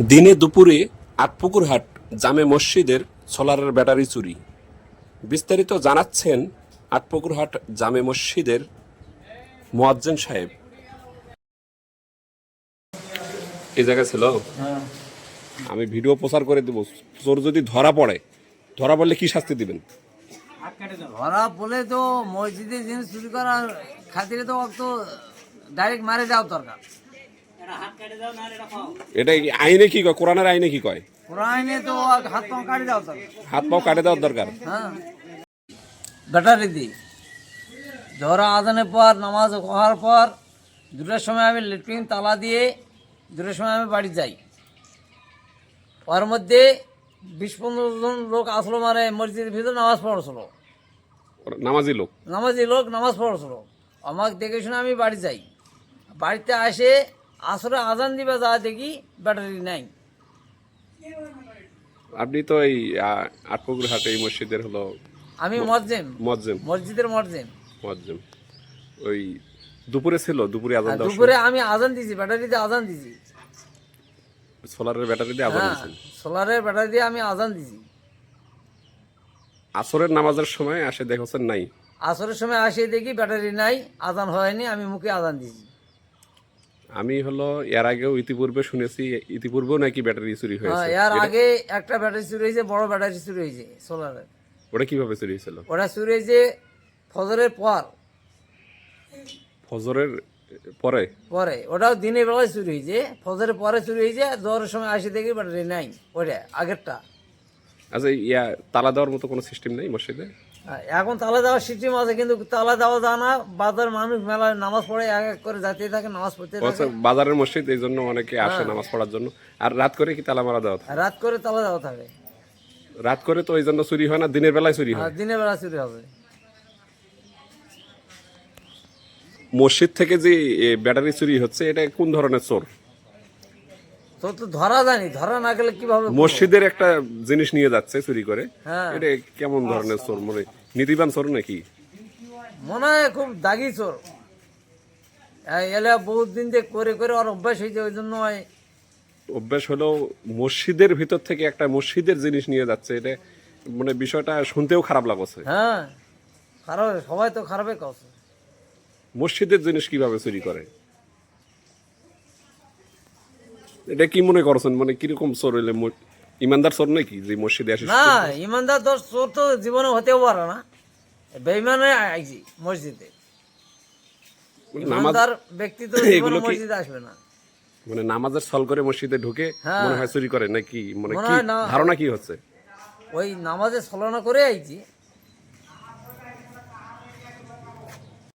দিনে দুপুরে আটপুকুরহাট জামে মসজিদের সোলারের ব্যাটারি চুরি। বিস্তারিত জানাচ্ছেন আটপুকুরহাট জামে মসজিদের মোয়াজ্জেন সাহেব। এই জায়গা ছিল? আমি ভিডিও প্রচার করে দেবো। চোর যদি ধরা পড়ে ধরা পড়লে কি শাস্তি দিবেন? ধরা পড়লে তো মসজিদে জিনিস চুরি করার খাতিরে তো তো ডাইরেক্ট মারে দেওয়া দরকার। এটা আইনে কি কয়? কোরআনের আইনে কি কয়? পুরাইনে তো হাত পা কাটি দরকার। হাত পাও কাটে দেওয়ার দরকার? হ্যাঁ। ব্যাটারি দিই জহরা আজানের পর নামাজ হওয়ার পর দুটোর সময় আমি লেট্রিন তালা দিয়ে দুটোর সময় আমি বাড়ি যাই। ওর মধ্যে বিশ পনেরো জন লোক আসলো মানে মসজিদের ভিতরে নামাজ পড়ছিল। নামাজি লোক? নামাজি লোক নামাজ পড়ছিল। আমাকে দেখে শুনে আমি বাড়ি যাই। বাড়িতে আসে আসরে আজান দিবা যা দেখি ব্যাটারি নাই। আপনি তো এই আহ, আটপুকুরহাট এই মসজিদের হলো আমি মজ্জেম। মজ্জেম। মসজিদের মজ্জেম। মজ্জেম। ওই দুপুরে ছিল দুপুরে আজান আর দেওয়ার দুপুরে আমি আজান দিছি ব্যাটারিতে আজান দিছি সোলারের ব্যাটারি দিয়ে আজান হ্যাঁ দিয়েছেন? সোলারের ব্যাটারি দিয়ে আমি আজান দিছি আসরের নামাজের সময় আসে দেখছেন নাই? আসরের সময় আসে দেখি ব্যাটারি নাই আজান হয়নি আমি মুখে আজান দিছি আমি হলো এর আগেও ইতিপূর্বে শুনেছি ইতিপূর্বেও নাকি ব্যাটারি চুরি হ্যাঁ হয়েছে। এর আগে একটা ব্যাটারি চুরি হয়েছে বড় ব্যাটারি চুরি হয়েছে সোলারের ওটা কীভাবে চুরি হয়েছিল? ওটা চুরি হয়েছে ফজরের পর। ফজরের পরে? পরে ওটাও দিনের বেলায় চুরি হয়েছে ফজরের পরে চুরি হয়েছে দৌড়ের সময় আসে দেখি ব্যাটারি নাই ওটা আগেরটা। আচ্ছা ইয়া তালা দেওয়ার মতো কোনো সিস্টেম নেই মসজিদে? এখন তালা দেওয়ার সিস্টেম আছে কিন্তু তালা দেওয়া যায় না। বাজার মানুষ মেলায় নামাজ পড়ে এক এক করে যাতে থাকে নামাজ পড়তে বাজারের মসজিদ এই জন্য অনেকে হ্যাঁ। আসে নামাজ পড়ার জন্য। আর রাত করে কি তালা মারা দেওয়া থাকে? রাত করে তালা দেওয়া থাকে। রাত করে তো ওই জন্য চুরি হয় না দিনের বেলায় চুরি হয়। দিনের বেলা চুরি হবে। মসজিদ থেকে যে ব্যাটারি চুরি হচ্ছে এটা কোন ধরনের চোর? তো তো ধরা যায়নি ধরা না গেলে কীভাবে মসজিদের একটা জিনিস নিয়ে যাচ্ছে চুরি করে। হ্যাঁ। এটা কেমন ধরনের চোর? মানে নীতিবান চোর নাকি? মনে হয় খুব দাগি চোর। এলে বহুত দিন দিয়ে করে করে আর অভ্যাস হয়েছে ওই জন্য অভ্যাস হলো মসজিদের ভিতর থেকে একটা মসজিদের জিনিস নিয়ে যাচ্ছে। এটা মানে বিষয়টা শুনতেও খারাপ লাগছে। হ্যাঁ খারাপ সবাই তো খারাপই করছে। মসজিদের জিনিস কীভাবে চুরি করে? এটা কি মনে করছেন? মানে কীরকম চোর হইলে ইমানদার চোর নাকি যে মসজিদে আসিস না ইমানদার দোষ চোর তো জীবনে হতেও পারে না। বেইমানে আইছি মসজিদে। নামাজ ইমানদার ব্যক্তি তো জীবনে মসজিদে আসবে না। মানে নামাজের ছল করে মসজিদে ঢুকে হ্যাঁ। মনে হয় চুরি করে নাকি? মানে কি ধারণা কি হচ্ছে? ওই নামাজে ছলনা করে আইছি।